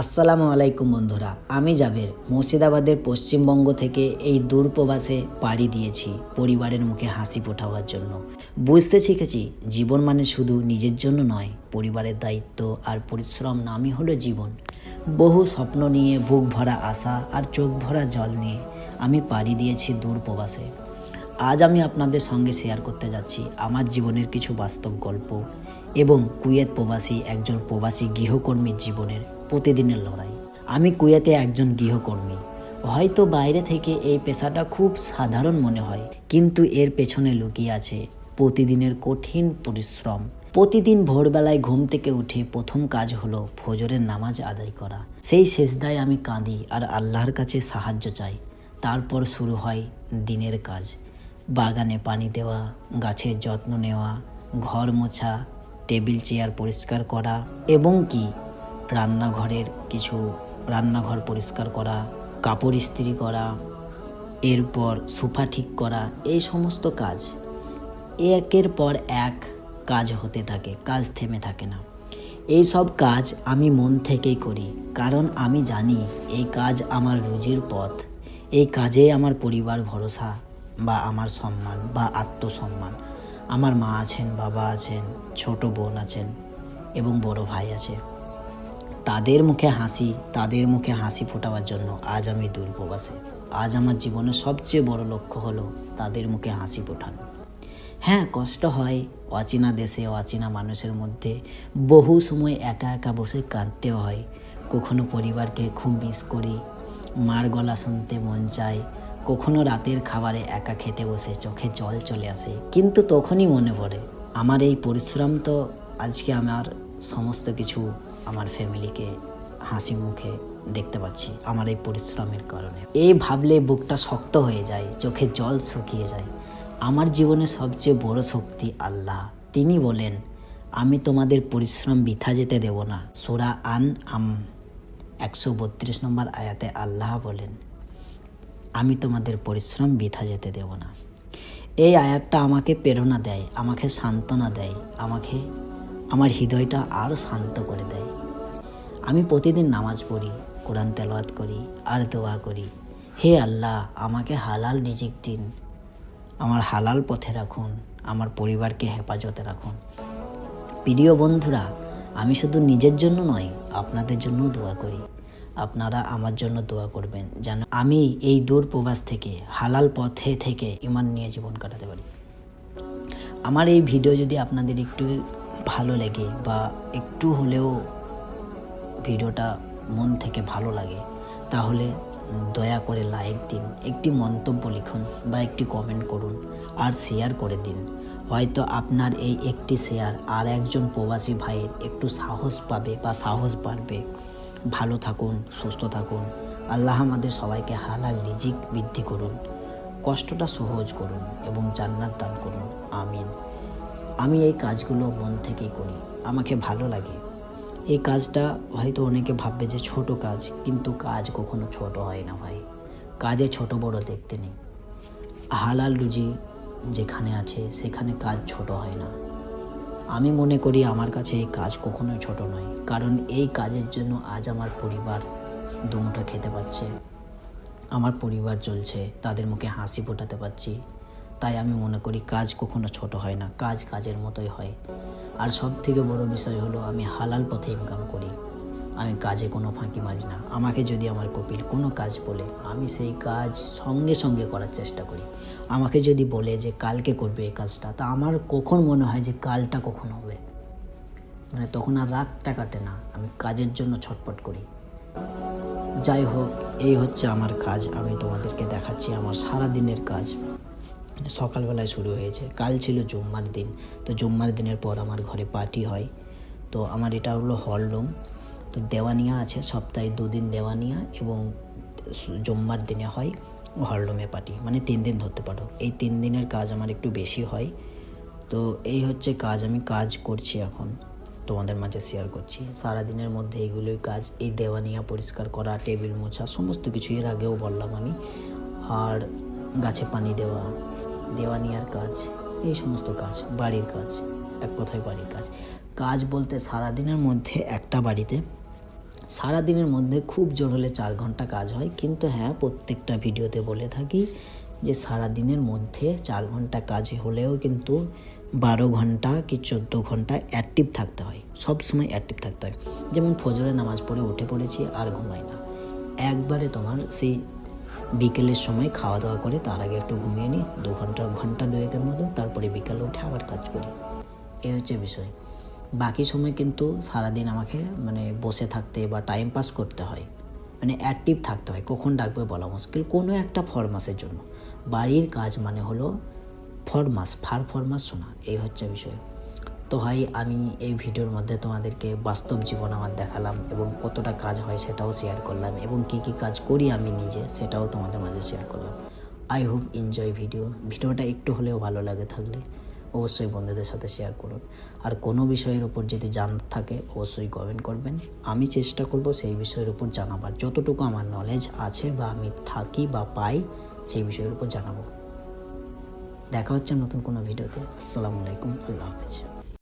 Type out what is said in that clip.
আসসালামু আলাইকুম বন্ধুরা, আমি জাবের। মুর্শিদাবাদের পশ্চিমবঙ্গ থেকে এই দূর প্রবাসে পাড়ি দিয়েছি পরিবারের মুখে হাসি ফোটাবার জন্য। বুঝতে শিখেছি, জীবন মানে শুধু নিজের জন্য নয়, পরিবারের দায়িত্ব আর পরিশ্রম নামই হলো জীবন। বহু স্বপ্ন নিয়ে বুক ভরা আশা আর চোখ ভরা জল নিয়ে আমি পাড়ি দিয়েছি দূর প্রবাসে আজ আমি আপনাদের সঙ্গে শেয়ার করতে যাচ্ছি আমার জীবনের কিছু বাস্তব গল্প এবং কুয়েত প্রবাসী একজন প্রবাসী গৃহকর্মীর জীবনের। প্রতিদিনের লড়াই। আমি কুয়েতে একজন গৃহকর্মী। হয়তো বাইরে থেকে এই পেশাটা খুব সাধারণ মনে হয়, কিন্তু এর পেছনে লুকিয়ে আছে প্রতিদিনের কঠিন পরিশ্রম। প্রতিদিন ভোরবেলায় ঘুম থেকে উঠে প্রথম কাজ হলো ফজরের নামাজ আদায় করা। সেই শেষদায় আমি কাঁদি আর আল্লাহর কাছে সাহায্য চাই। তারপর শুরু হয় দিনের কাজ। বাগানে পানি দেওয়া, গাছের যত্ন নেওয়া, ঘর মোছা, টেবিল চেয়ার পরিষ্কার করা এবং কি রান্নাঘরের কিছু রান্নাঘর পরিষ্কার করা, কাপড় ইস্ত্রি করা, এরপর সোফা ঠিক করা, এই সমস্ত কাজ। একের পর এক কাজ হতে থাকে, কাজ থেমে থাকে না। এই সব কাজ আমি মন থেকেই করি, কারণ আমি জানি এই কাজ আমার রুজির পথ। এই কাজে আমার পরিবার ভরসা বা আমার সম্মান বা আত্মসম্মান। আমার মা আছেন, বাবা আছেন, ছোট বোন আছেন এবং বড় ভাই আছে। তাদের মুখে হাসি, তাদের মুখে হাসি ফোটাবার জন্য আজ আমি দূর প্রবাসে আজ আমার জীবনের সবচেয়ে বড় লক্ষ্য হলো তাদের মুখে হাসি ফোটানো। হ্যাঁ কষ্ট হয় অচেনা দেশে, অচেনা মানুষের মধ্যে। বহু সময় একা একা বসে কাঁদতে হয়। কখনো পরিবারকে খুব মিস করি, মার গলা শুনতে মন চায়। কখনো রাতের খাবারে একা খেতে বসে চোখে জল চলে আসে, কিন্তু তখনই মনে পড়ে, আমার এই পরিশ্রম তো আজকে আমার সমস্ত কিছু আমার ফ্যামিলিকে হাসি মুখে দেখতে পাচ্ছি আমার এই পরিশ্রমের কারণে। এই ভাবলে বুকটা শক্ত হয়ে যায়, চোখে জল শুকিয়ে যায়। আমার জীবনে সবচেয়ে বড় শক্তি আল্লাহ। তিনি বলেন, আমি তোমাদের পরিশ্রম বৃথা যেতে দেব না। সুরা আন আম, একশো বত্রিশ নম্বর আয়াতে আল্লাহ বলেন, আমি তোমাদের পরিশ্রম বৃথা যেতে দেব না। এই আয়াতটা আমাকে প্রেরণা দেয়, আমাকে সান্ত্বনা দেয়, আমাকে, আমার হৃদয়টা আরও শান্ত করে দেয়। আমি প্রতিদিন নামাজ পড়ি, কোরআন তেলাওয়াত করি, আর দোয়া করি। হে আল্লাহ, আমাকে হালাল রিজিক দিন। আমার হালাল পথে রাখুন, আমার পরিবারকে হেফাজতে রাখুন। প্রিয় বন্ধুরা, আমি শুধু নিজের জন্য নয়, আপনাদের জন্য দোয়া করি। আপনারা আমার জন্য দোয়া করবেন, যেন আমি এই দূর প্রবাস থেকে, হালাল পথে থেকে ইমান নিয়ে জীবন কাটাতে পারি। আমার এই ভিডিও যদি আপনাদের একটু ভালো লাগে বা একটু হলেও ভিডিওটা মন থেকে ভালো লাগে, তাহলে দয়া করে লাইক দিন, একটি মন্তব্য লিখুন বা একটি কমেন্ট করুন আর শেয়ার করে দিন। হয়তো আপনার এই একটি শেয়ার আর একজন প্রবাসী ভাইয়ের একটু সাহস পাবে বা সাহস বাড়বে। ভালো থাকুন, সুস্থ থাকুন। আল্লাহ আমাদের সবাইকে হালাল রিজিক বৃদ্ধি করুন। কষ্টটা সহজ করুন এবং জান্নাত দান করুন। আমিন। আমি এই কাজগুলো মন থেকেই করি। আমাকে ভালো লাগে। এই কাজটা হয়তো অনেকে ভাববে যে ছোট কাজ, কিন্তু কাজ কখনো ছোট হয় না ভাই। কাজে ছোট বড় দেখতে নেই। হালাল রুজি যেখানে আছে, সেখানে কাজ ছোট হয় না। আমি মনে করি আমার কাছে এই কাজ কখনোই ছোট নয়, কারণ এই কাজের জন্য আজ আমার পরিবার দুমুঠো খেতে পাচ্ছে। আমার পরিবার চলছে, তাদের মুখে হাসি ফোটাতে পারছি। তাই আমি মনে করি কাজ কখনো ছোট হয় না, কাজ কাজের মতোই হয়। আর সব থেকে বড় বিষয় হলো আমি হালাল পথে ইনকাম করি। আমি কাজে কোনো ফাঁকি মারি না। আমাকে যদি আমার কপিল কোনো কাজ বলে, আমি সেই কাজ সঙ্গে সঙ্গে করার চেষ্টা করি। আমাকে যদি বলে যে কালকে করবে এই কাজটা, তা আমার কখন মনে হয় যে কালটা কখন হবে? মানে তখন আর রাতটা কাটে না। আমি কাজের জন্য ছটপট করি। যাই হোক, এই হচ্ছে আমার কাজ। আমি তোমাদেরকে দেখাচ্ছি আমার সারা দিনের কাজ। সকালবেলায় শুরু হয়েছে। কাল ছিল জুম্মার দিন। তো জুম্মার দিনের পর আমার ঘরে পার্টি হয়। তো আমার এটা হলো হল রুম। তো দেওয়ানিয়া আছে, সপ্তাহে দুদিন দেওয়ানিয়া এবং জুম্মার দিনে হয় হল রুমে পার্টি। মানে তিন দিন ধরতে পারো। এই তিন দিনের কাজ আমার একটু বেশি হয়। তো এই হচ্ছে কাজ। আমি কাজ করছি এখন। তোমাদের মাঝে শেয়ার করছি। সারাদিনের মধ্যে এইগুলোই কাজ। এই দেওয়ানিয়া পরিষ্কার করা, টেবিল মোছা, সমস্ত কিছু। এর আগেও বললাম আমি। আর গাছে পানি দেওয়া দেওয়ানিয়ার কাজ, এই সমস্ত কাজ, বাড়ির কাজ, এক কথায় বাড়ির কাজ। কাজ বলতে সারাদিনের মধ্যে একটা বাড়িতে, সারাদিনের মধ্যে খুব জোর হলে চার ঘণ্টা কাজ হয়। কিন্তু হ্যাঁ প্রত্যেকটা ভিডিওতে বলে থাকি যে সারা দিনের মধ্যে চার ঘণ্টা কাজে হলেও কিন্তু বারো ঘণ্টা কি চোদ্দ ঘণ্টা অ্যাক্টিভ থাকতে হয়। সব সময় অ্যাক্টিভ থাকতে হয়। যেমন ফজরের নামাজ পড়ে উঠে পড়েছি, আর ঘুমাই না। একবারে তোমার সেই বিকেলের সময় খাওয়া দাওয়া করে তার আগে একটু ঘুমিয়ে নিই, দু ঘণ্টা ঘণ্টা দুয়েকের মতো, তারপরে বিকালে উঠে আবার কাজ করি। এই হচ্ছে বিষয়। বাকি সময় কিন্তু সারাদিন আমাকে মানে বসে থাকতে বা টাইম পাস করতে হয়। মানে অ্যাক্টিভ থাকতে হয়, কখন ডাকবে বলা মুশকিল। কোনো একটা ফরমাসের জন্য। বাড়ির কাজ মানে হলো ফরমাস ফার ফরমাস শোনা, এই হচ্ছে বিষয়। তো ভাই, আমি এই ভিডিওর মধ্যে তোমাদেরকে বাস্তব জীবন আমার দেখালাম এবং কতটা কাজ হয় সেটাও শেয়ার করলাম এবং কী কী কাজ করি আমি নিজে সেটাও তোমাদের মাঝে শেয়ার করলাম। আই হোপ এনজয় ভিডিও ভিডিওটা একটু হলেও ভালো লাগে থাকলে অবশ্যই বন্ধুদের সাথে শেয়ার করুন। আর কোনো বিষয়ের উপর যদি জানার থাকে, অবশ্যই কমেন্ট করবেন। আমি চেষ্টা করব সেই বিষয়ের উপর জানাবার। যতটুকু আমার নলেজ আছে বা আমি থাকি বা পাই, সেই বিষয়ের উপর জানাব। দেখা হচ্ছে নতুন কোনো ভিডিওতে। আসসালামু আলাইকুম। আল্লাহ হাফেজ।